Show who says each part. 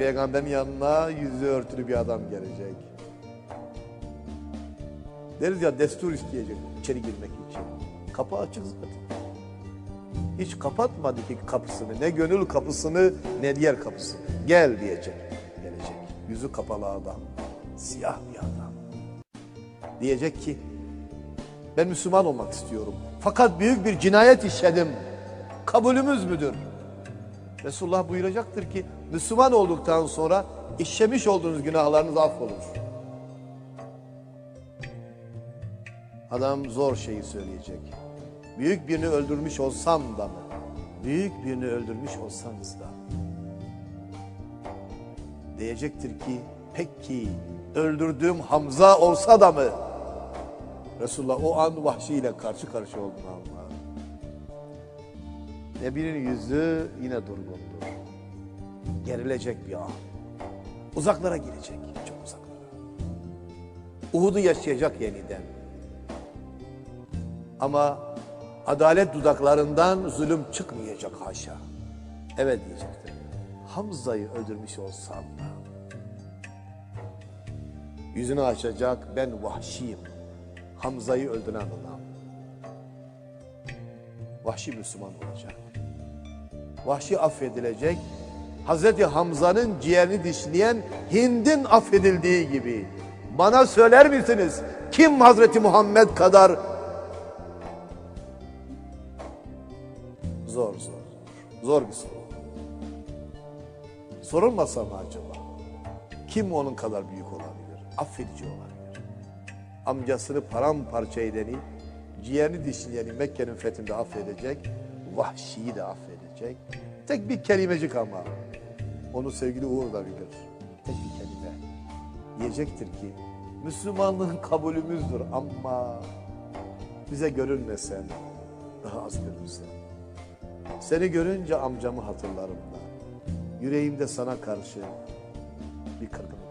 Speaker 1: peygamberin yanına yüzü örtülü bir adam gelecek. Deriz ya destur isteyecek içeri girmek için. Kapı açık zaten. Hiç kapatmadı ki kapısını. Ne gönül kapısını ne diğer kapısını. Gel diyecek. Gelecek. Yüzü kapalı adam. Siyah bir adam. Diyecek ki ben Müslüman olmak istiyorum. Fakat büyük bir cinayet işledim. Kabulümüz müdür? Resulullah buyuracaktır ki Müslüman olduktan sonra işlemiş olduğunuz günahlarınız affolur. Adam zor şeyi söyleyecek. Büyük birini öldürmüş olsam da mı? Büyük birini öldürmüş olsanız da. Diyecektir ki peki öldürdüğüm Hamza olsa da mı? Resulullah o an vahşiyle karşı karşı oldu ama. Nebi'nin yüzü yine durgundur. Gerilecek bir an. Uzaklara girecek, çok uzaklara. Uhud'u yaşayacak yeniden. Ama adalet dudaklarından zulüm çıkmayacak haşa. Evet diyecektir. Hamza'yı öldürmüş olsam da. Yüzünü açacak ben vahşiyim. Hamza'yı öldüren adam. Vahşi Müslüman olacak. Vahşi affedilecek. Hazreti Hamza'nın ciğerini dişleyen Hind'in affedildiği gibi. Bana söyler misiniz? Kim Hazreti Muhammed kadar Zor zor. Zor bir soru. Sorulmasa mı acaba? Kim onun kadar büyük olabilir? Affedici olabilir. Amcasını paramparça edeni, ciğerini dişleyeni Mekke'nin fethinde affedecek, vahşiyi de affedecek. Tek bir kelimecik ama. Onu sevgili Uğur da bilir. Tek bir kelime. Diyecektir ki, Müslümanlığın kabulümüzdür ama bize görünmesen, daha az görünsen. Seni görünce amcamı hatırlarım da. Yüreğimde sana karşı bir kırgınlık